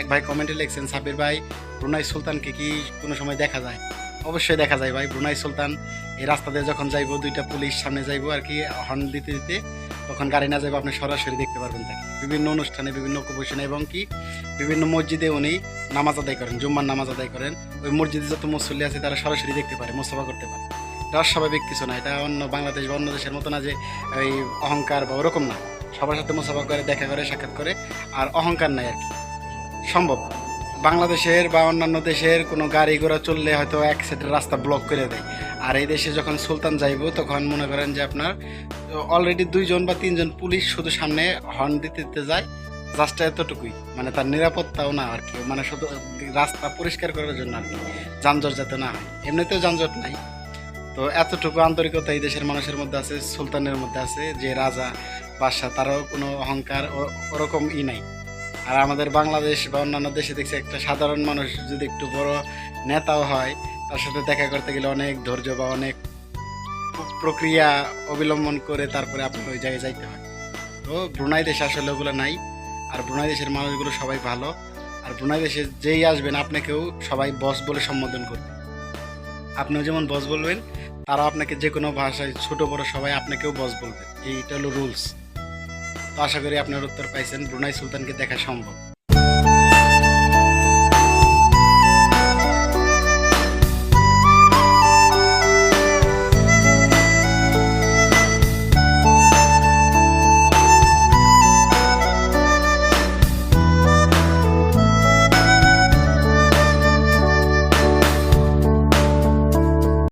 এক ভাই কমেন্টে লিখছেন, সাব্বির ভাই, ব্রুনাই সুলতানকে কি কোনো সময় দেখা যায়? অবশ্যই দেখা যায় ভাই, ব্রুনাই সুলতান, এই রাস্তা দিয়ে যখন যাইবো, দুইটা পুলিশ সামনে যাইবো আর কি হর্ন দিতে দিতে, তখন গাড়ি না যাইবো আপনি সরাসরি দেখতে পারবেন তাকে। বিভিন্ন অনুষ্ঠানে, বিভিন্ন অকুপেশনে এবং কি, বিভিন্ন মসজিদে উনি নামাজ আদায় করেন, জুম্মার নামাজ আদায় করেন। ওই মসজিদে যত মুসল্লি আছে তারা সরাসরি দেখতে পারে, মোস্তফা করতে পারে। এটা অস্বাভাবিক কিছু না, এটা অন্য বাংলাদেশ বা অন্য দেশের মতো না যে ওই অহংকার বা ওরকম না। সবার সাথে মুসাফা করে, দেখা করে, সাক্ষাৎ করে, আর অহংকার নাই আর কি। সম্ভব। বাংলাদেশের বা অন্যান্য দেশের কোনো গাড়ি ঘোড়া চললে হয়তো এক সাইডের রাস্তা ব্লক করে দেয়। আর এই দেশে যখন সুলতান যাইব, তখন মনে করেন যে আপনার অলরেডি দুইজন বা তিনজন পুলিশ শুধু সামনে হর্ন দিতে দিতে যায় জাস্ট এতটুকুই। মানে তার নিরাপত্তাও না আর কি মানে শুধু রাস্তা পরিষ্কার করার জন্য আর কি, যানজট যাতে না হয়। এমনিতেও যানজট নাই। তো এতটুকু আন্তরিকতা এই দেশের মানুষের মধ্যে আছে, সুলতানের মধ্যে আছে, যে রাজা, বাদশাহ, তারও কোনো অহংকার ওরকম ই নাই। আর আমাদের বাংলাদেশ বা অন্যান্য দেশে দেখছি একটা সাধারণ মানুষ যদি একটু বড় নেতাও হয়, তার সাথে দেখা করতে গেলে অনেক ধৈর্য বা অনেক প্রক্রিয়া অবলম্বন করে তারপরে আপনার ওই জায়গায় যাইতে হয়। তো ব্রুনাই দেশে আসলে ওগুলো নাই। আর ব্রুনাই দেশের মানুষগুলো সবাই ভালো। আর ব্রুনাই দেশে যেই আসবেন, আপনাকেও সবাই বস বলে সম্বোধন করবে। আপনিও যেমন বস বলবেন তারা আপনাকে যে কোনো ভাষায় ছোট বড় সবাই আপনাকেও বস বলবে। এইটা হলো রুলস আশা করি আপনার উত্তর পাইছেন ব্রুনাই সুলতানকে দেখা সম্ভব।